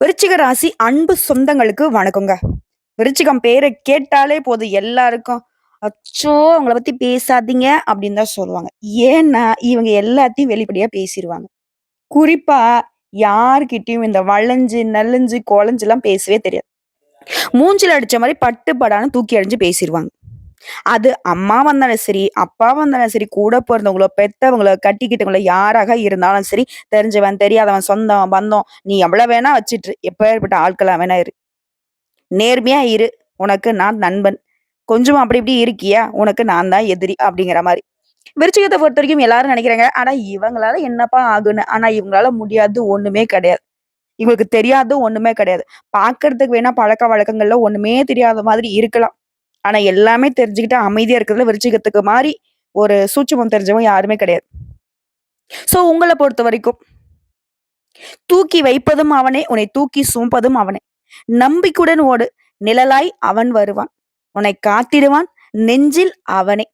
விருச்சிக ராசி அன்பு சொந்தங்களுக்கு வணக்கங்க. விருச்சிகம் பேரை கேட்டாலே போதும் எல்லாருக்கும், "அச்சோ! அவங்கள பத்தி பேசாதீங்க" அப்படின்னு தான் சொல்லுவாங்க. ஏன்னா, இவங்க எல்லாத்தையும் வெளிப்படையா பேசிடுவாங்க குறிப்பா யார்கிட்டயும் இந்த வளைஞ்சு, நெல்லஞ்சு குழஞ்சு எல்லாம் பேசவே தெரியாது. மூஞ்சில அடிச்ச மாதிரி பட்டு படான்னு தூக்கி அடிஞ்சு பேசிடுவாங்க அது அம்மா இருந்தாலும் சரி, அப்பாவா இருந்தாலும் சரி, கூட பிறந்தவங்களோ பெத்தவங்களோ, கட்டிக்கிட்டவங்களோ யாராக இருந்தாலும் சரி, தெரிஞ்சவன், தெரியாதவன், சொந்தம், பந்தம் நீ எவ்வளோ வேணா வச்சிட்டு எப்பேற்பட்ட ஆட்களா வேணா இரு. நேர்மையா இரு. உனக்கு நான் நண்பன். கொஞ்சம் அப்படி இப்படி இருக்கியா, உனக்கு நான் தான் எதிரி அப்படிங்கிற மாதிரி விருச்சிகத்தை பொறுத்த வரைக்கும் எல்லாரும் நினைக்கிறாங்க ஆனா இவங்களால என்னப்பா ஆகுன்னு. ஆனா இவங்களால முடியாது ஒண்ணுமே கிடையாது. இவங்களுக்கு தெரியாது ஒண்ணுமே கிடையாது. பாக்குறதுக்கு வேணா பழக்க வழக்கங்கள்ல ஒண்ணுமே தெரியாத மாதிரி இருக்கலாம். ஆனா எல்லாமே தெரிஞ்சுக்கிட்டு அமைதியா இருக்கிறதுல விருச்சிகத்துக்கு மாறி ஒரு சூட்சமம் தெரிஞ்சவன் யாருமே கிடையாது. சோ உங்களை பொறுத்த வரைக்கும் தூக்கி வைப்பதும் அவனே, உன்னை தூக்கி சுமப்பதும் அவனே. நம்பிக்கையுடன் ஓடு. நிழலாய் அவன் வருவான். உன்னை காத்திடுவான். நெஞ்சில் அவனே.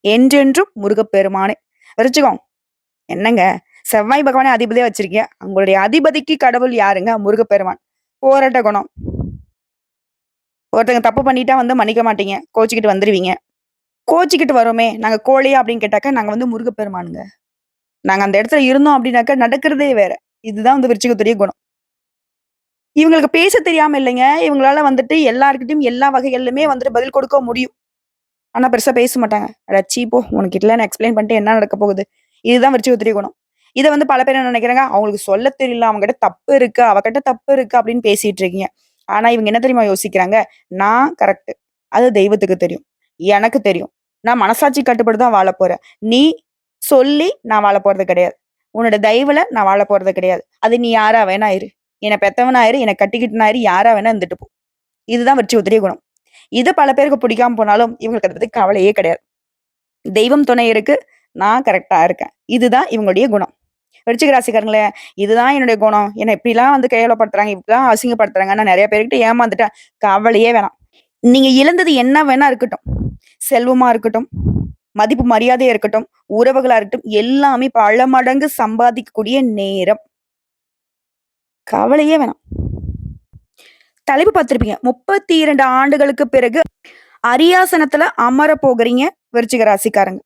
என்றென்றும் முருகப்பெருமானே. விருச்சிகம் என்னங்க செவ்வாய் பகவானே அதிபதியா வச்சிருக்கீங்க. உங்களுடைய அதிபதிக்கு கடவுள் யாருங்க? முருகப்பெருமான். போராட்ட குணம். ஒருத்தங்க தப்பு பண்ணிட்டா வந்து மன்னிக்க மாட்டீங்க. கோச்சிக்கிட்டு வந்துடுவீங்க கோச்சிக்கிட்டு வரோமே, நாங்கள் கோழியா அப்படின்னு கேட்டாக்கா, நாங்கள் வந்து முருகப்பெருமானுங்க. நாங்கள் அந்த இடத்துல இருந்தோம் அப்படின்னாக்கா, நடக்கிறதே வேற. இதுதான் வந்து விருச்சிகத்துடைய குணம். இவங்களுக்கு பேச தெரியாம இல்லைங்க. இவங்களால வந்துட்டு எல்லாருக்கிட்டையும் எல்லா வகைகள்லுமே வந்துட்டு பதில் கொடுக்க முடியும். ஆனா பெருசா பேச மாட்டாங்க. ரச்சி ச்சீ போ! உனக்கிட்டலாம் நான் எக்ஸ்ப்ளைன் பண்ணிட்டு என்ன நடக்க போகுது?" இதுதான் விருச்சிகத்துடைய குணம். இதை வந்து பல பேர் என்ன நினைக்கிறாங்க அவங்களுக்கு சொல்லத் தெரியல, அவங்ககிட்ட தப்பு இருக்கு, அவகிட்ட தப்பு இருக்கு அப்படின்னு பேசிட்டு இருக்கீங்க. ஆனா இவங்க என்ன தெரியுமா யோசிக்கிறாங்க? நான் கரெக்ட் அது தெய்வத்துக்கு தெரியும். எனக்கு தெரியும். நான் மனசாட்சி கட்டுப்பட்டு தான் வாழ போறேன். நீ சொல்லி நான் வாழ போறது கிடையாது. உன்னோட தயவுல நான் வாழ போறது கிடையாது. அது நீ யாரா வேணா இரு. என்னை பெத்தவனாயிரு என்னை கட்டிக்கிட்டனாயிரு கட்டிக்கிட்டவனா யாரா வேணா இருந்துட்டு போ. இதுதான் விருச்சிகத்துடைய குணம். இது பல பேருக்கு பிடிக்காம போனாலும், இவங்களுக்கு அதை பத்தி கவலையே கிடையாது. தெய்வம் துணை இருக்கு. நான் கரெக்டாக இருக்கேன். இதுதான் இவங்களுடைய குணம். விருச்சிக ராசிக்காரங்களே, இதுதான் என்னுடைய குணம். என்ன இப்படிலாம் வந்து கேவலப்படுத்துறாங்க, இப்படிலாம் அசிங்கப்படுத்துறாங்க. நான் நிறைய பேர்கிட்ட ஏமாந்துட்டேன். கவலையே வேணாம். நீங்க இழந்தது என்ன வேணா இருக்கட்டும். செல்வமா இருக்கட்டும், மதிப்பு மரியாதையா இருக்கட்டும், உறவுகளா இருக்கட்டும், எல்லாமே பல மடங்கு சம்பாதிக்கக்கூடிய நேரம். கவலையே வேணாம். தலைப்பு பார்த்திருப்பீங்க. 32 ஆண்டுகளுக்கு பிறகு அரியாசனத்துல அமரப் போகிறீங்க விருச்சிக ராசிக்காரங்க.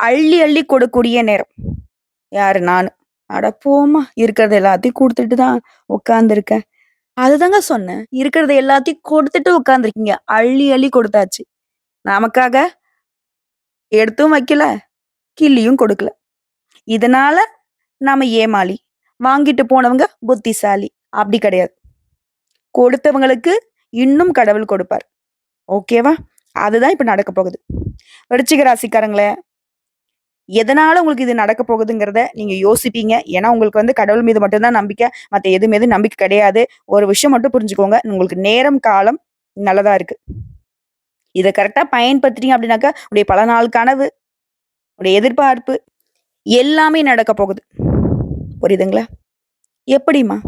அள்ளி அள்ளி கொடுக்கக்கூடிய நேரம். யாரு? நான் அட போமா இருக்கிறது எல்லாத்தையும் கொடுத்துட்டு தான் உட்காந்துருக்கேன் அதுதாங்க சொன்னேன். இருக்கிறது எல்லாத்தையும் கொடுத்துட்டு உட்காந்துருக்கீங்க அள்ளி அள்ளி கொடுத்தாச்சு. நமக்காக எடுத்தும் வைக்கல, கிள்ளியும் கொடுக்கல. இதனால நாம ஏமாளி. வாங்கிட்டு போனவங்க புத்திசாலி. அப்படி கிடையாது. கொடுத்தவங்களுக்கு இன்னும் கடவுள் கொடுப்பார். ஓகேவா? அதுதான் இப்ப நடக்கப் போகுது. விருச்சிக ராசிக்காரங்களே, எதனால உங்களுக்கு இது நடக்க போகுதுங்கிறத நீங்க யோசிப்பீங்க. ஏன்னா உங்களுக்கு வந்து கடவுள் மீது மட்டும்தான் நம்பிக்கை. மற்ற எது மீது நம்பிக்கை கிடையாது. ஒரு விஷயம் மட்டும் புரிஞ்சுக்கோங்க. உங்களுக்கு நேரம், காலம் நல்லதா இருக்கு. இதை கரெக்டாக பயன்படுத்துறீங்க அப்படின்னாக்கா, உடைய பல நாள் கனவு, உடைய எதிர்பார்ப்பு எல்லாமே நடக்கப் போகுது. புரியுதுங்களா? எப்படிம்மா?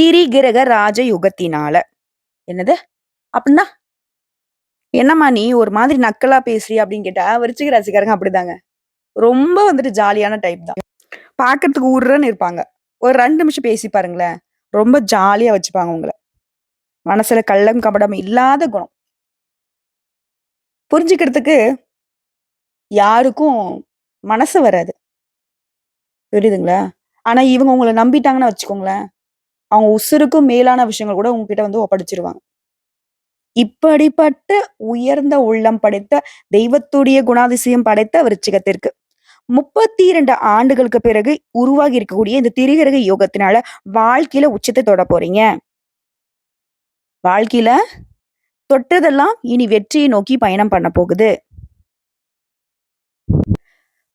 திரிகிரக ராஜ யுகத்தினால. என்னது? அப்படின்னா என்னம்மா நீ ஒரு மாதிரி நக்கலா பேசுறியே அப்படின்னு கேட்டா, விருச்சிக ராசிக்காரங்க அப்படிதாங்க. ரொம்ப வந்துட்டு ஜாலியான டைப் தான். பார்க்கறதுக்கு உர்ருன்னு இருப்பாங்க. ஒரு ரெண்டு நிமிஷம் பேசி பாருங்களேன். ரொம்ப ஜாலியா வச்சுப்பாங்க உங்களை மனசுல கள்ளம், கபடம் இல்லாத குணம். புரிஞ்சுக்கிறதுக்கு யாருக்கும் மனசு வராது. புரியுதுங்களா? ஆனா இவங்க உங்களை நம்பிட்டாங்கன்னு வச்சுக்கோங்களேன், அவங்க உசுருக்கும் மேலான விஷயங்கள் கூட உங்ககிட்ட வந்து ஒப்படைச்சிருவாங்க. இப்படிப்பட்ட உயர்ந்த உள்ளம் படைத்த, தெய்வத்துடைய குணாதிசயம் படைத்த விருச்சிகத்திற்கு 32 ஆண்டுகளுக்கு பிறகு உருவாகி இருக்கக்கூடிய இந்த திரிகிரக யோகத்தினால வாழ்க்கையில உச்சத்தை தொடப் போறீங்க. வாழ்க்கையில தொட்டதெல்லாம் இனி வெற்றியை நோக்கி பயணம் பண்ண போகுது.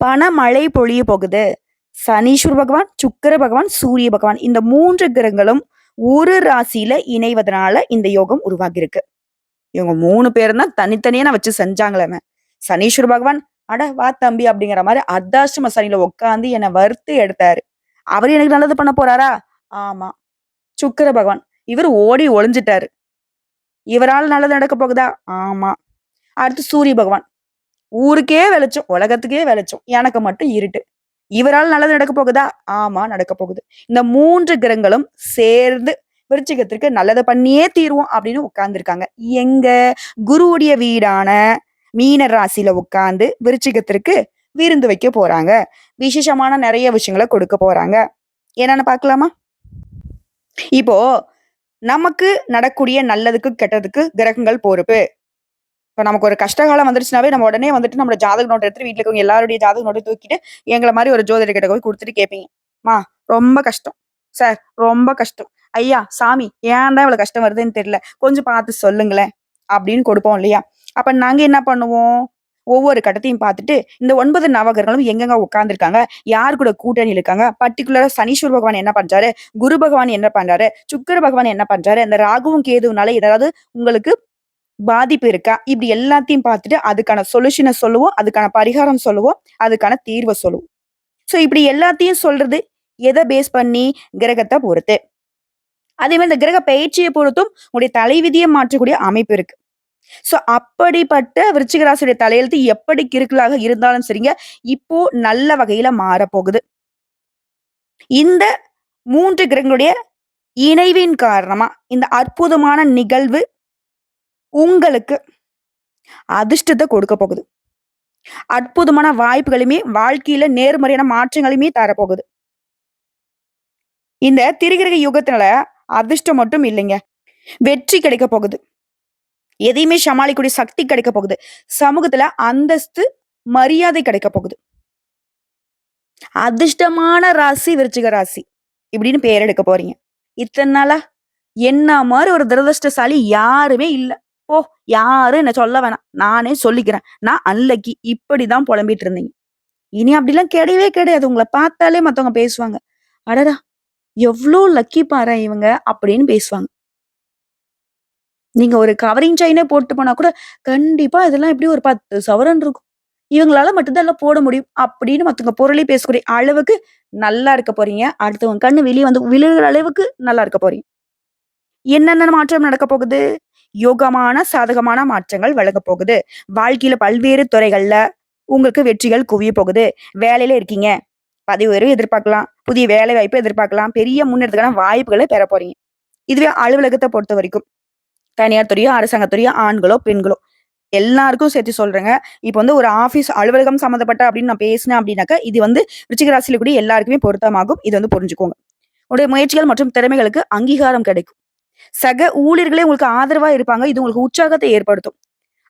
பணமழை பொழிய போகுது. சனீஸ்வர பகவான், சுக்கர பகவான், சூரிய பகவான் இந்த மூன்று கிரகங்களும் ஒரு ராசியில இணைவதனால இந்த யோகம் உருவாகியிருக்கு. இவங்க மூணு பேரும் தான் தனித்தனியா நான் வச்சு செஞ்சாங்களாமே. சனீஸ்வர பகவான், "அட வா தம்பி" அப்படிங்கிற மாதிரி அர்த்தாஷ்டம சனியில உட்காந்து என்னை வறுத்து எடுத்தாரு. அவர் எனக்கு நல்லது பண்ண போறாரா? ஆமா. சுக்கர பகவான், இவரு ஓடி ஒளிஞ்சிட்டாரு இவரால நல்லது நடக்கப் போகுதா? ஆமா. அடுத்து சூரிய பகவான், ஊருக்கே வெளிச்சம், உலகத்துக்கே வெளிச்சம். எனக்கு மட்டும் இருட்டு. இவரால நல்லது நடக்க போகுதா? ஆமா நடக்கப் போகுது. இந்த மூன்று கிரகங்களும் சேர்ந்து விருச்சிகத்திற்கு நல்லதை பண்ணியே தீருவோம் அப்படின்னு உட்கார்ந்துருக்காங்க எங்க குருவுடைய வீடான மீன ராசியில உட்காந்து விருச்சிகத்திற்கு விருந்து வைக்க போறாங்க. விசேஷமான நிறைய விஷயங்களை கொடுக்க போறாங்க. என்னன்னு பார்க்கலாமா? இப்போ நமக்கு நடக்கூடிய நல்லதுக்கு கெட்டதுக்கு கிரகங்கள் பொறுப்பு. இப்போ நமக்கு ஒரு கஷ்டகாலம் வந்துருச்சுனாவே நம்ம உடனே வந்துட்டு நம்ம ஜாதக நோட்டை எடுத்து வீட்டில் இருக்கவங்க எல்லாருடைய ஜாதக நோட்டை தூக்கிட்டு எங்களை மாதிரி ஒரு ஜோதிடர் கிட்ட போய் கொடுத்துட்டு கேட்பீங்க மா ரொம்ப கஷ்டம். சார் ரொம்ப கஷ்டம். ஐயா சாமி ஏன் தான் இவ்வளோ கஷ்டம் வருதுன்னு தெரியல. கொஞ்சம் பார்த்து சொல்லுங்களேன். அப்படின்னு கொடுப்போம் இல்லையா? அப்ப நாங்க என்ன பண்ணுவோம்? ஒவ்வொரு கட்டத்தையும் பார்த்துட்டு இந்த ஒன்பது நவகிரகங்களும் எங்கெங்க உட்கார்ந்துருக்காங்க? யார் கூட கூட்டணி இருக்காங்க? பர்டிகுலரா சனீஸ்வர் பகவான் என்ன பண்றாரு? குரு பகவான் என்ன பண்றாரு? சுக்கர பகவான் என்ன பண்றாரு? இந்த ராகுவும் கேதுனால ஏதாவது உங்களுக்கு பாதிப்பு இருக்கா? இப்படி எல்லாத்தையும் பார்த்துட்டு அதுக்கான சொல்யூஷனை சொல்லுவோம் அதுக்கான பரிகாரம் சொல்லுவோம் அதுக்கான தீர்வை சொல்லுவோம். ஸோ இப்படி எல்லாத்தையும் சொல்றது எதை பேஸ் பண்ணி? கிரகத்தை பொறுத்து. அதே மாதிரி இந்த கிரக பயிற்சியை பொறுத்தும் உங்களுடைய தலைவிதியை மாற்றக்கூடிய அமைப்பு இருக்கு. சோ அப்படிப்பட்ட விருச்சிகராசியுடைய தலையெழுத்து எப்படி கிறுக்கலாக இருந்தாலும் சரிங்க இப்போ நல்ல வகையில மாறப்போகுது. இந்த மூன்று கிரகங்களுடைய இணைவின் காரணமா இந்த அற்புதமான நிகழ்வு உங்களுக்கு அதிர்ஷ்டத்தை கொடுக்க போகுது. அற்புதமான வாய்ப்புகளையுமே வாழ்க்கையில நேர்மறையான மாற்றங்களையுமே தரப்போகுது. இந்த திரிகிரக யுகத்தினால அதிர்ஷ்டம் மட்டும் இல்லைங்க வெற்றி கிடைக்க போகுது. எதையுமே சமாளிக்கக்கூடிய சக்தி கிடைக்க போகுது. சமூகத்துல அந்தஸ்து மரியாதை கிடைக்க போகுது. அதிர்ஷ்டமான ராசி விருச்சிக ராசி இப்படின்னு பேர் எடுக்க போறீங்க. இத்தனை நாளா என்ன மாதிரி ஒரு துரதிருஷ்டசாலி யாருமே இல்லை. ஓ யாரும் என்ன சொல்ல வேணாம். நானே சொல்லிக்கிறேன். நான் அன்லக்கி இப்படிதான் புலம்பிட்டு இருந்தீங்க. இனி அப்படிலாம் கிடையவே கிடையாது. உங்களை பார்த்தாலே மத்தவங்க பேசுவாங்க. அடடா எவ்வளோ லக்கி பாரு இவங்க அப்படின்னு பேசுவாங்க. நீங்க ஒரு கவரிங் செயினே போட்டு போனா கூட கண்டிப்பா இதெல்லாம் எப்படி ஒரு பத்து சவரன் இருக்கும். இவங்களால மட்டும்தான் எல்லாம் போட முடியும். அப்படின்னு மத்தவங்க பொருளை பேசக்கூடிய அளவுக்கு நல்லா இருக்க போறீங்க. அடுத்தவங்க கண்ணு வெளியே வந்து விழுகிற அளவுக்கு நல்லா இருக்க போறீங்க. என்னென்ன மாற்றம் நடக்க போகுது? யோகமான சாதகமான மாற்றங்கள் வழங்க போகுது. வாழ்க்கையில பல்வேறு துறைகள்ல உங்களுக்கு வெற்றிகள் குவிய போகுது. வேலையில இருக்கீங்க. பதவி உயர்வு எதிர்பார்க்கலாம். புதிய வேலை வாய்ப்பை எதிர்பார்க்கலாம். பெரிய முன்னேற்றத்துக்கான வாய்ப்புகளை பெற போறீங்க. இதுவே அலுவலகத்தை பொறுத்த வரைக்கும் தனியார் துறையோ அரசாங்கத்துறையோ ஆண்களோ பெண்களோ எல்லாருக்கும் சேர்த்து சொல்றேங்க. இப்போ வந்து ஒரு ஆபீஸ் அலுவலகம் சம்மந்தப்பட்ட அப்படின்னு நான் பேசினேன் அப்படின்னாக்கா இது வந்து ரிச்சிகராசியில் கூட கூடிய எல்லாருக்குமே பொருத்தமாகும். இது வந்து புரிஞ்சுக்கோங்க. உங்களுடைய முயற்சிகள் மற்றும் திறமைகளுக்கு அங்கீகாரம் கிடைக்கும். சக ஊழியர்களே உங்களுக்கு ஆதரவா இருப்பாங்க. இது உங்களுக்கு உற்சாகத்தை ஏற்படுத்தும்.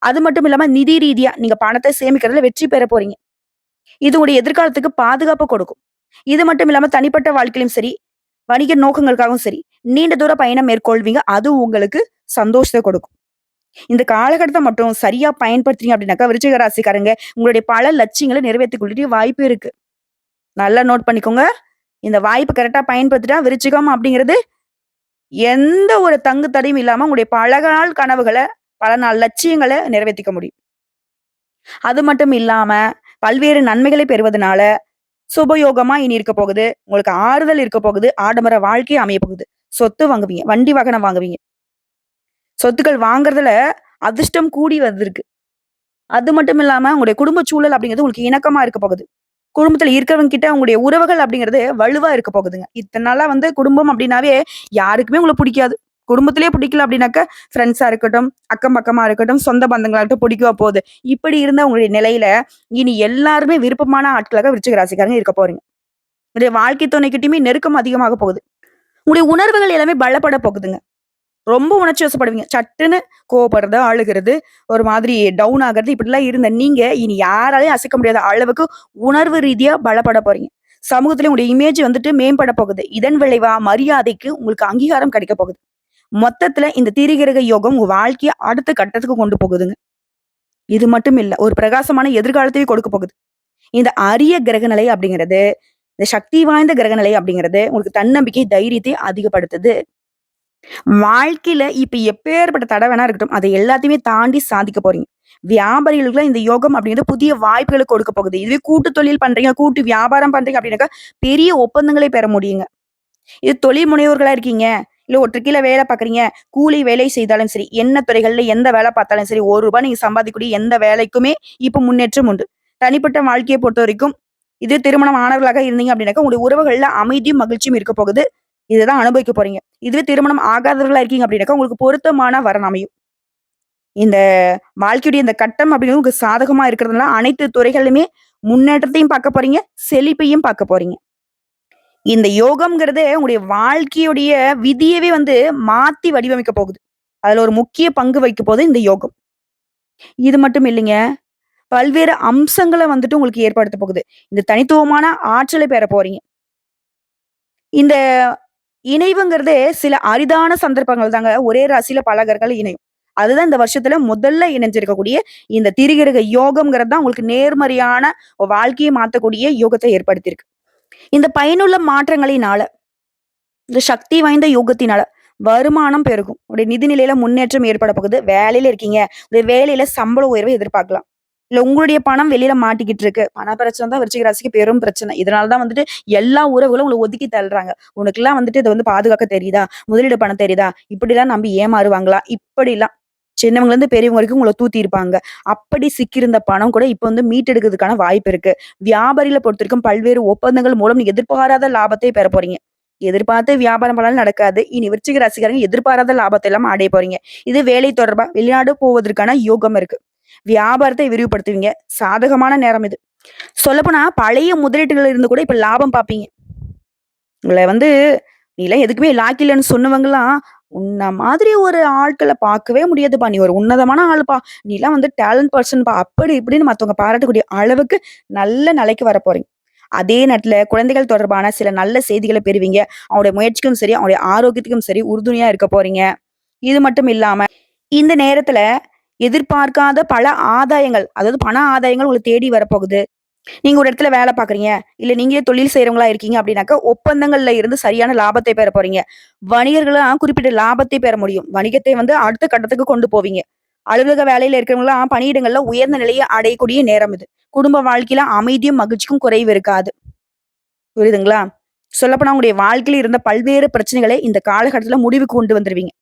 அது மட்டும் இல்லாம நிதி ரீதியா நீங்க பணத்தை சேமிக்கிறதுல வெற்றி பெற போறீங்க. இது உங்களுடைய எதிர்காலத்துக்கு பாதுகாப்பு கொடுக்கும். இது மட்டும் இல்லாம தனிப்பட்ட வாழ்க்கையிலும் சரி வணிக நோக்கங்களுக்காகவும் சரி நீண்ட தூர பயணம் மேற்கொள்வீங்க. அது உங்களுக்கு சந்தோஷத்தை கொடுக்கும். இந்த காலகட்டத்தை மட்டும் சரியா பயன்படுத்துறீங்க அப்படின்னாக்கா விருச்சிக ராசிக்காரங்க உங்களுடைய பல லட்சியங்களை நிறைவேற்றி கொள்ளுடைய வாய்ப்பு இருக்கு. நல்லா நோட் பண்ணிக்கோங்க. இந்த வாய்ப்பு கரெக்டா பயன்படுத்திட்டா விருச்சிகம் அப்படிங்கிறது எந்த ஒரு தங்கு தடையும் இல்லாம உங்களுடைய பல நாள் கனவுகளை பல நாள் லட்சியங்களை நிறைவேற்றிக்க முடியும். அது மட்டும் இல்லாம பல்வேறு நன்மைகளை பெறுவதனால சுபயோகமா இனி இருக்க போகுது. உங்களுக்கு ஆறுதல் இருக்க போகுது. ஆடம்பர வாழ்க்கை அமைய போகுது. சொத்து வாங்குவீங்க. வண்டி வாகனம் வாங்குவீங்க. சொத்துக்கள் வாங்குறதுல அதிர்ஷ்டம் கூடி வந்திருக்கு. அது மட்டும் இல்லாம உங்களுடைய குடும்ப சூழல் அப்படிங்கிறது உங்களுக்கு இணக்கமா இருக்க போகுது. குடும்பத்துல இருக்கிறவங்க கிட்ட உங்களுடைய உறவுகள் அப்படிங்கிறது வலுவா இருக்க போகுதுங்க. இத்தனை நாளா வந்து குடும்பம் அப்படின்னாவே யாருக்குமே உங்களை பிடிக்காது. குடும்பத்திலே பிடிக்கல அப்படின்னாக்க ஃப்ரெண்ட்ஸா இருக்கட்டும் அக்கம் பக்கமா இருக்கட்டும் சொந்த பந்தங்களாகட்டும் பிடிக்கவா போகுது. இப்படி இருந்த உங்களுடைய நிலையில இனி எல்லாருமே விருப்பமான ஆட்களாக விருச்சிக ராசிக்காரங்க இருக்க போறீங்க. உங்களுடைய வாழ்க்கை துணைக்கிட்டையுமே நெருக்கம் அதிகமாக போகுது. உங்களுடைய உணர்வுகள் எல்லாமே பலப்பட போகுதுங்க. ரொம்ப உணர்ச்சி வசப்படுவீங்க. சட்டுன்னு கோவப்படுறது அழுகிறது ஒரு மாதிரி டவுன் ஆகுறது இப்படிலாம் இருந்த நீங்க இனி யாராலையும் அசைக்க முடியாத அளவுக்கு உணர்வு ரீதியா பலப்பட போறீங்க. சமூகத்துல உங்களுடைய இமேஜ் வந்துட்டு மேம்பட போகுது. இதன் விளைவா மரியாதைக்கு உங்களுக்கு அங்கீகாரம் கிடைக்க போகுது. மொத்தத்துல இந்த திரிகிரக யோகம் உங்க வாழ்க்கையை அடுத்த கட்டத்துக்கு கொண்டு போகுதுங்க. இது மட்டும் இல்ல ஒரு பிரகாசமான எதிர்காலத்தையும் கொடுக்க போகுது. இந்த அரிய கிரகநிலை அப்படிங்கிறது இந்த சக்தி வாய்ந்த கிரகநிலை அப்படிங்கிறது உங்களுக்கு தன்னம்பிக்கை தைரியத்தை அதிகப்படுத்துது. வாழ்க்கையில இப்ப எப்பேற்பட்ட தடை வேணா இருக்கட்டும் அதை எல்லாத்தையுமே தாண்டி சாதிக்க போறீங்க. வியாபாரிகளுக்குலாம் இந்த யோகம் அப்படிங்கிறது புதிய வாய்ப்புகளை கொடுக்க போகுது. இதுவே கூட்டு தொழில் பண்றீங்க கூட்டு வியாபாரம் பண்றீங்க அப்படின்னாக்கா பெரிய ஒப்பந்தங்களை பெற முடியுங்க. இது தொழில் முனைவோர்களா இருக்கீங்க இல்ல ஒற்றைக்கீழ வேலை பாக்குறீங்க கூலி வேலை செய்தாலும் சரி என்ன துறைகள்ல எந்த வேலை பார்த்தாலும் சரி ஒரு ரூபாய் நீங்க சம்பாதிக்கக்கூடிய எந்த வேலைக்குமே இப்ப முன்னேற்றம் உண்டு. தனிப்பட்ட வாழ்க்கையை பொறுத்த வரைக்கும் இது திருமணம் ஆனவர்களாக இருந்தீங்க அப்படின்னாக்கா உங்களுடைய உறவுகள்ல அமைதியும் மகிழ்ச்சியும் இருக்க போகுது. இதுதான் அனுபவிக்க போறீங்க. இதுவே திருமணம் ஆகாதவர்களா இருக்கீங்க அப்படின்னாக்கா, உங்களுக்கு பொருத்தமான வரன் அமையும். இந்த வாழ்க்கையுடைய இந்த கட்டம் அப்படிங்கிறது உங்களுக்கு சாதகமா இருக்கிறதுனால, அனைத்து துறைகளிலுமே முன்னேற்றத்தையும் பார்க்க போறீங்க, செழிப்பையும் பார்க்க போறீங்க. இந்த யோகம்ங்கிறது உங்களுடைய வாழ்க்கையுடைய விதியவே வந்து மாத்தி வடிவமைக்க போகுது. அதுல ஒரு முக்கிய பங்கு வகிக்க போகுது இந்த யோகம். இது மட்டும் இல்லைங்க. பல்வேறு அம்சங்களை வந்துட்டு உங்களுக்கு ஏற்படுத்த போகுது. இந்த தனித்துவமான ஆற்றலை பெற போறீங்க. இந்த இணைவுங்கிறது சில அரிதான சந்தர்ப்பங்கள் தாங்க ஒரே ராசியில பல கிரகங்கள் இணையும். அதுதான் இந்த வருஷத்துல முதல்ல இணைஞ்சிருக்கக்கூடிய இந்த திரிகிரக யோகம்ங்கிறது தான் உங்களுக்கு நேர்மறையான வாழ்க்கையை மாத்தக்கூடிய யோகத்தை ஏற்படுத்தியிருக்கு. இந்த பயனுள்ள மாற்றங்களினால, இந்த சக்தி வாய்ந்த யோகத்தினால வருமானம் பெருகும். உடைய நிதி நிலையில முன்னேற்றம் ஏற்பட போகுது. வேலையில இருக்கீங்க. உடைய வேலையில சம்பள உயர்வை எதிர்பார்க்கலாம். இல்ல உங்களுடைய பணம் வெளியில மாட்டிக்கிட்டு இருக்கு. பண பிரச்சனை தான் விருச்சிக ராசிக்கு பெரும் பிரச்சனை. இதனால தான் வந்துட்டு எல்லா உறவுகளும் உங்களை ஒதுக்கி தள்ளுறாங்க. உனக்குலாம் வந்துட்டு இதை வந்து பாதுகாக்க தெரியுதா? முதலீடு பண்ண தெரியுதா? இப்படிலாம் நம்பி ஏமாறுவாங்களா? இப்படிலாம். சின்னவங்கலேருந்து பெரியவங்க வரைக்கும் உங்களை தூத்தி இருப்பாங்க. அப்படி சிக்கியிருந்த பணம் கூட இப்ப வந்து மீட்டெடுக்கிறதுக்கான வாய்ப்பு இருக்கு. வியாபாரியில பொறுத்த வரைக்கும் பல்வேறு ஒப்பந்தங்கள் மூலம் நீங்க எதிர்பாராத லாபத்தை பெற போறீங்க. எதிர்பார்த்து வியாபாரம் பண்ணாலும் நடக்காது. இனி விருச்சிக ராசிக்காரங்க எதிர்பாராத லாபத்தை எல்லாம் அடைய போறீங்க. இது வேலை தொடர்பா வெளிநாடு போவதற்கான யோகம் இருக்கு. வியாபாரத்தை விரிவுபடுத்துவீங்க. சாதகமான நேரம் இது. சொல்லப்போனா பழைய முதலீட்டுகள்ல இருந்து கூட இப்ப லாபம் பார்ப்பீங்க. உங்களை வந்து நீலாம் எதுக்குமே லாய்க்கு இல்லன்னு சொன்னவங்கலாம், உன்ன மாதிரி ஒரு ஆட்களை பார்க்கவே முடியாதுப்பா. நீ ஒரு உன்னதமான ஆளுப்பா. நீலாம் வந்து டேலண்ட் பர்சன்ப்பா அப்படி இப்படின்னு மத்தவங்க பாராட்டக்கூடிய அளவுக்கு நல்ல நிலைக்கு வரப்போறீங்க. அதே நேரத்துல குழந்தைகள் தொடர்பான சில நல்ல செய்திகளை பெறுவீங்க. அவங்களுடைய முயற்சிக்கும் சரி, அவங்களுடைய ஆரோக்கியத்துக்கும் சரி உறுதுணையா இருக்க போறீங்க. இது மட்டும் இல்லாம, இந்த நேரத்துல எதிர்பார்க்காத பல ஆதாயங்கள், அதாவது பண ஆதாயங்கள் உங்களை தேடி வரப்போகுது. நீங்க ஒரு இடத்துல வேலை பாக்குறீங்க இல்ல நீங்களே தொழில் செய்றவங்களா இருக்கீங்க அப்படின்னாக்கா, ஒப்பந்தங்கள்ல இருந்து சரியான லாபத்தை பெற போறீங்க. வணிகர்கள்லாம் குறிப்பிட்ட லாபத்தை பெற முடியும். வணிகத்தை வந்து அடுத்த கட்டத்துக்கு கொண்டு போவீங்க. அலுவலக வேலையில இருக்கிறவங்களாம் பணியிடங்கள்ல உயர்ந்த நிலையை அடையக்கூடிய நேரம் இது. குடும்ப வாழ்க்கையில அமைதியும், மகிழ்ச்சிக்கும் குறைவு இருக்காது. புரியுதுங்களா? சொல்லப்போனா உங்களுடைய வாழ்க்கையில இருந்த பல்வேறு பிரச்சனைகளை இந்த காலகட்டத்துல முடிவுக்கு கொண்டு வந்துருவீங்க.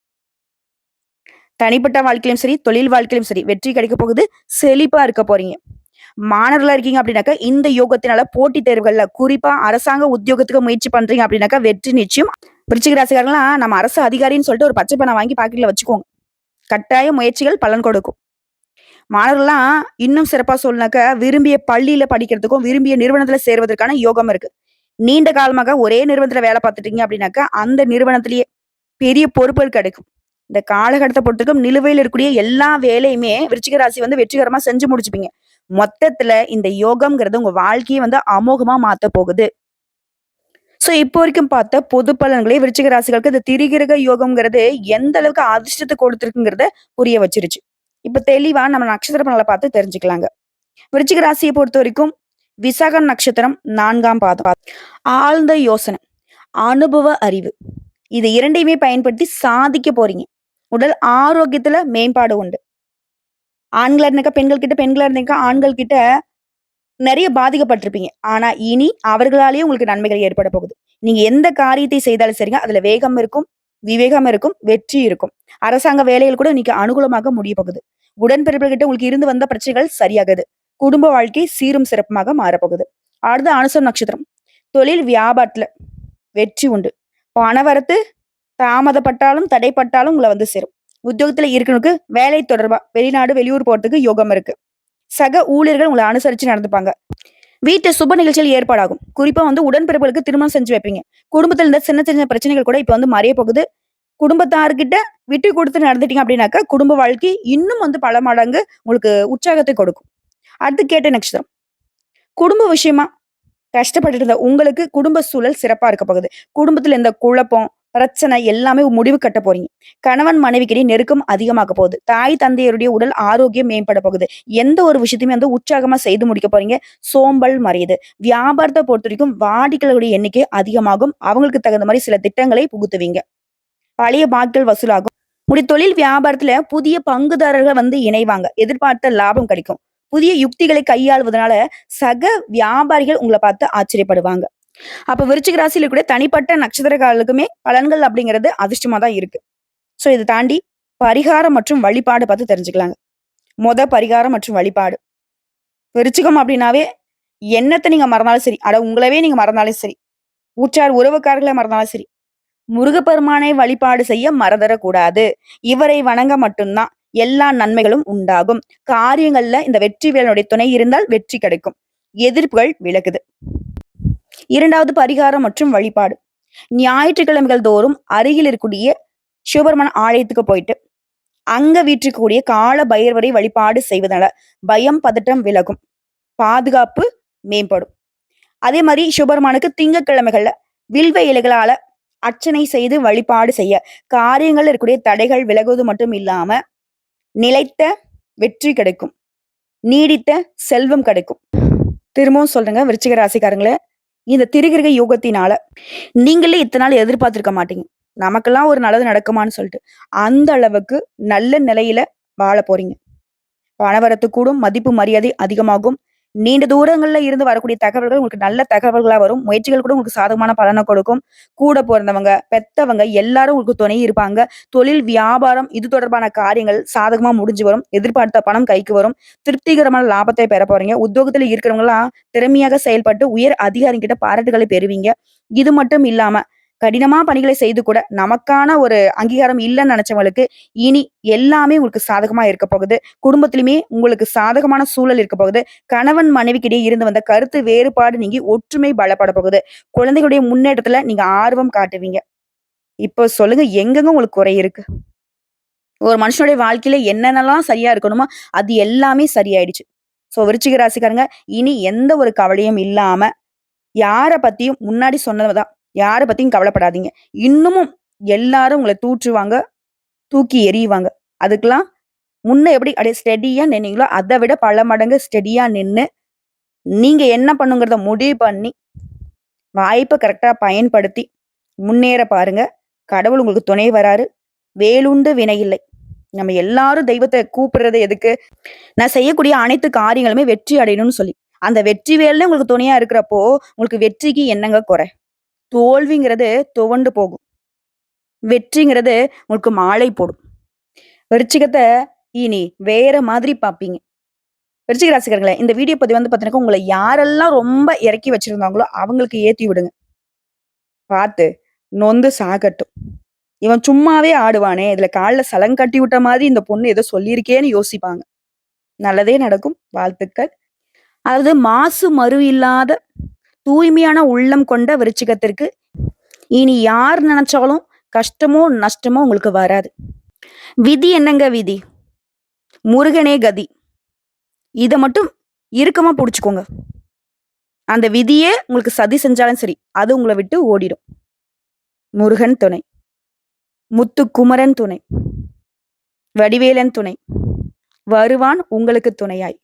தனிப்பட்ட வாழ்க்கையிலும் சரி, தொழில் வாழ்க்கையிலும் சரி வெற்றி கிடைக்க போகுது. செழிப்பா இருக்க போறீங்க. மாணவர்களா இருக்கீங்க அப்படின்னாக்கா, இந்த யோகத்தினால போட்டித் தேர்வுகள்ல குறிப்பா அரசாங்க உத்தியோகத்துக்கு முயற்சி பண்றீங்க அப்படின்னாக்கா, வெற்றி நிச்சயம். விருச்சிக ராசிக்காரங்கலாம் நம்ம அரசு அதிகாரின்னு சொல்லிட்டு ஒரு பச்சை பணம் வாங்கி பாக்கெட்ல வச்சுக்கோங்க. கட்டாய முயற்சிகள் பலன் கொடுக்கும். மாணவர்கள்லாம் இன்னும் சிறப்பா சொல்லினாக்க விரும்பிய பள்ளியில படிக்கிறதுக்கும், விரும்பிய நிறுவனத்துல சேர்வதற்கான யோகம் இருக்கு. நீண்ட காலமாக ஒரே நிறுவனத்துல வேலை பார்த்துட்டீங்க அப்படின்னாக்கா, அந்த நிறுவனத்திலேயே பெரிய பொறுப்புகள் கிடைக்கும். இந்த காலகட்டத்தை பொறுத்தவரைக்கும் நிலுவையில் இருக்கக்கூடிய எல்லா வேலையுமே விருச்சிக ராசி வந்து வெற்றிகரமா செஞ்சு முடிச்சுப்பீங்க. மொத்தத்துல இந்த யோகம்ங்கிறது உங்க வாழ்க்கையை வந்து அமோகமா மாத்தப் போகுது. ஸோ இப்போ வரைக்கும் பார்த்த பொது பலன்களே விருச்சிக ராசிகளுக்கு இந்த திரிகிரக யோகம்ங்கிறது எந்த அளவுக்கு அதிர்ஷ்டத்தை கொடுத்துருக்குங்கிறத புரிய வச்சிருச்சு. இப்ப தெளிவா நம்ம நட்சத்திர பலனை பார்த்து தெரிஞ்சுக்கலாங்க. விருச்சிக பொறுத்த வரைக்கும் விசாகம் நட்சத்திரம் நான்காம் பாதம். ஆழ்ந்த யோசனை, அனுபவ அறிவு இது இரண்டையுமே பயன்படுத்தி சாதிக்க போறீங்க. உடல் ஆரோக்கியத்துல மேம்பாடு உண்டு. ஆண்களா இருந்தாக்கா பெண்கள் கிட்ட, பெண்களா இருந்தாக்கா ஆண்கள் கிட்ட நிறைய பாதிக்கப்பட்டிருப்பீங்க. ஆனா இனி அவர்களாலேயே உங்களுக்கு நன்மைகள் ஏற்பட போகுது. நீங்க எந்த காரியத்தை செய்தாலும் சரிங்க, அதுல வேகம் இருக்கும், விவேகம் இருக்கும், வெற்றி இருக்கும். அரசாங்க வேலைகள் கூட இன்னைக்கு அனுகூலமாக முடிய போகுது. உடன்பிறப்புகிட்ட உங்களுக்கு இருந்து வந்த பிரச்சனைகள் சரியாகுது. குடும்ப வாழ்க்கை சீரும் சிறப்புமாக மாறப்போகுது. அடுத்து அனுசம் நட்சத்திரம். தொழில் வியாபாரத்துல வெற்றி உண்டு. பணவரத்து தாமதப்பட்டாலும், தடைப்பட்டாலும் உங்களை வந்து சேரும். உத்தியோகத்துல இருக்கிறவங்களுக்கு வேலை தொடர்பா வெளிநாடு, வெளியூர் போறதுக்கு யோகம் இருக்கு. சக ஊழியர்கள் உங்களை அனுசரிச்சு நடந்துப்பாங்க. வீட்டு சுப நிகழ்ச்சிகள் ஏற்பாடாகும். குறிப்பா வந்து உடன்பிறப்புகளுக்கு திருமணம் செஞ்சு வைப்பீங்க. குடும்பத்துல இருந்த சின்ன சின்ன பிரச்சனைகள் கூட இப்ப வந்து மறைய போகுது. குடும்பத்தார்கிட்ட விட்டு கொடுத்து நடந்துட்டீங்க அப்படின்னாக்கா, குடும்ப வாழ்க்கை இன்னும் வந்து பல மடங்கு உங்களுக்கு உற்சாகத்தை கொடுக்கும். அடுத்து கேட்ட நட்சத்திரம். குடும்ப விஷயமா கஷ்டப்பட்டுட்டு இருந்த உங்களுக்கு குடும்ப சூழல் சிறப்பா இருக்க போகுது. குடும்பத்துல இருந்த குழப்பம், பிரச்சனை எல்லாமே முடிவு கட்ட போறீங்க. கணவன் மனைவிக்கிடையே நெருக்கம் அதிகமாக போகுது. தாய் தந்தையருடைய உடல் ஆரோக்கியம் மேம்பட போகுது. எந்த ஒரு விஷயத்தையுமே வந்து உற்சாகமா செய்து முடிக்க போறீங்க. சோம்பல் மறையுது. வியாபாரத்தை பொறுத்த வரைக்கும் வாடிக்கையாளர்களுடைய எண்ணிக்கை அதிகமாகும். அவங்களுக்கு தகுந்த மாதிரி சில திட்டங்களை புகுத்துவீங்க. பழைய பாக்கிகள் வசூலாகும். உடைய தொழில் வியாபாரத்துல புதிய பங்குதாரர்கள் வந்து இணைவாங்க. எதிர்பார்த்த லாபம் கிடைக்கும். புதிய யுக்திகளை கையாளுவதனால சக வியாபாரிகள் உங்களை பார்த்து ஆச்சரியப்படுவாங்க. அப்ப விருச்சிக ராசியில கூட தனிப்பட்ட நட்சத்திரக்காரர்களுக்குமே பலன்கள் அப்படிங்கிறது அதிர்ஷ்டமா தான் இருக்கு. ஸோ இதை தாண்டி பரிகாரம் மற்றும் வழிபாடு பார்த்து தெரிஞ்சுக்கலாங்க. மொத பரிகாரம் மற்றும் வழிபாடு. விருச்சிகம் அப்படின்னாவே என்னத்தை நீங்க மறந்தாலும் சரி, அட உங்களவே நீங்க மறந்தாலும் சரி, ஊற்றார் உறவுக்காரர்களை மறந்தாலும் சரி, முருகப்பெருமானை வழிபாடு செய்ய மறந்துடக்கூடாது இவரை வணங்க மட்டும்தான் எல்லா நன்மைகளும் உண்டாகும் காரியங்கள்ல இந்த வெற்றி வேலனுடைய துணை இருந்தால் வெற்றி கிடைக்கும் எதிர்ப்புகள் விலகுது இரண்டாவது பரிகாரம் மற்றும் வழிபாடு. ஞாயிற்றுக்கிழமைகள் தோறும் அருகில் இருக்கக்கூடிய சிவபெருமான் ஆலயத்துக்கு போயிட்டு அங்க வீற்றிருக்கக்கூடிய கால பைரவரை வழிபாடு செய்வதனால பயம் பதட்டம் விலகும். பாதுகாப்பு மேம்படும். அதே மாதிரி சிவபெருமானுக்கு திங்கக்கிழமைகள்ல வில்வ இலைகளால அர்ச்சனை செய்து வழிபாடு செய்ய காரியங்கள் இருக்கக்கூடிய தடைகள் விலகுவது மட்டும் இல்லாம நிலைத்த வெற்றி கிடைக்கும். நீடித்த செல்வம் கிடைக்கும். திரும்பவும் சொல்றேங்க விருச்சிக ராசிக்காரங்களே. இந்த திருகிருக யோகத்தினால நீங்களே இத்தனை நாள் எதிர்பார்த்திருக்க மாட்டீங்க. நமக்கெல்லாம் ஒரு நல்லது நடக்குமான்னு சொல்லிட்டு அந்த அளவுக்கு நல்ல நிலையில வாழ போறீங்க. பணவரத்து கூடும் மதிப்பு மரியாதை அதிகமாகும். நீண்ட தூரங்கள்ல இருந்து வரக்கூடிய தகவல்கள் உங்களுக்கு நல்ல தகவல்களா வரும். முயற்சிகள் கூட உங்களுக்கு சாதகமான பலனை கொடுக்கும். கூட பிறந்தவங்க பெத்தவங்க எல்லாரும் உங்களுக்கு துணை இருப்பாங்க. தொழில் வியாபாரம் இது தொடர்பான காரியங்கள் சாதகமா முடிஞ்சு வரும். எதிர்பார்த்த பணம் கைக்கு வரும். திருப்திகரமான லாபத்தை பெற போறீங்க. உத்தியோகத்துல இருக்கிறவங்க எல்லாம் திறமையாக செயல்பட்டு உயர் அதிகாரிகிட்ட பாராட்டுகளை பெறுவீங்க. இது மட்டும் இல்லாம கடினமா பணிகளை செய்து கூட நமக்கான ஒரு அங்கீகாரம் இல்லைன்னு நினைச்சவங்களுக்கு இனி எல்லாமே உங்களுக்கு சாதகமா இருக்க போகுது. குடும்பத்திலுமே உங்களுக்கு சாதகமான சூழல் இருக்க போகுது. கணவன் மனைவிக்கிடையே இருந்து வந்த கருத்து வேறுபாடு நீங்கி ஒற்றுமை பலப்பட போகுது. குழந்தைகளுடைய முன்னேற்றத்துல நீங்க ஆர்வம் காட்டுவீங்க. இப்போ சொல்லுங்க எங்கெங்க உங்களுக்கு குறை இருக்கு? ஒரு மனுஷனுடைய வாழ்க்கையில என்னென்னலாம் சரியா இருக்கணுமோ அது எல்லாமே சரியாயிடுச்சு. ஸோ விருச்சிக ராசிக்காரங்க இனி எந்த ஒரு கவலையும் இல்லாம யாரை பத்தியும் முன்னாடி சொன்னதான் யாரை பத்தியும் கவலைப்படாதீங்க. இன்னமும் எல்லாரும் உங்களை தூற்றுவாங்க தூக்கி எறியுவாங்க அதுக்கெல்லாம் முன்ன எப்படி அப்படியே ஸ்டெடியா நின்னீங்களோ அதை விட பல மடங்கு ஸ்டெடியா நின்று நீங்க என்ன பண்ணுங்கிறத முடிவு பண்ணி வாய்ப்பை கரெக்டா பயன்படுத்தி முன்னேற பாருங்க. கடவுள் உங்களுக்கு துணை வராரு. வேலுண்டு வினை இல்லை. நம்ம எல்லாரும் தெய்வத்தை கூப்பிடுறது எதுக்கு? நான் செய்யக்கூடிய அனைத்து காரியங்களுமே வெற்றி அடையணும்னு சொல்லி. அந்த வெற்றி வேலை உங்களுக்கு துணையா இருக்கிறப்போ உங்களுக்கு வெற்றிக்கு என்னங்க குறை? தோல்விங்கிறது துவண்டு போகும். வெற்றிங்கிறது உங்களுக்கு மாலை போடும். விருச்சிகத்தை இனி வேற மாதிரி பார்ப்பீங்க. விருச்சிக ராசிக்காரங்களே இந்த வீடியோ பதிவு வந்து பார்த்தீங்கன்னா உங்களை யாரெல்லாம் ரொம்ப இறக்கி வச்சிருந்தாங்களோ அவங்களுக்கு ஏற்றி விடுங்க. பார்த்து நொந்து சாகட்டும். இவன் சும்மாவே ஆடுவானே இதுல காலில் சலங் கட்டி விட்ட மாதிரி இந்த பொண்ணு ஏதோ சொல்லியிருக்கேன்னு யோசிப்பாங்க. நல்லதே நடக்கும். வாழ்த்துக்கள். அதாவது மாசு மறு இல்லாத தூய்மையான உள்ளம் கொண்ட விருச்சிகத்திற்கு இனி யார் நினைச்சாலும் கஷ்டமோ நஷ்டமோ உங்களுக்கு வராது. விதி என்னங்க விதி? முருகனே கதி. இதை மட்டும் இறுக்கமா பிடிச்சிக்கோங்க. அந்த விதியே உங்களுக்கு சதி செஞ்சாலும் சரி அது உங்களை விட்டு ஓடிடும். முருகன் துணை. முத்துக்குமரன் துணை. வடிவேலன் துணை. வருவான் உங்களுக்கு துணையாய்.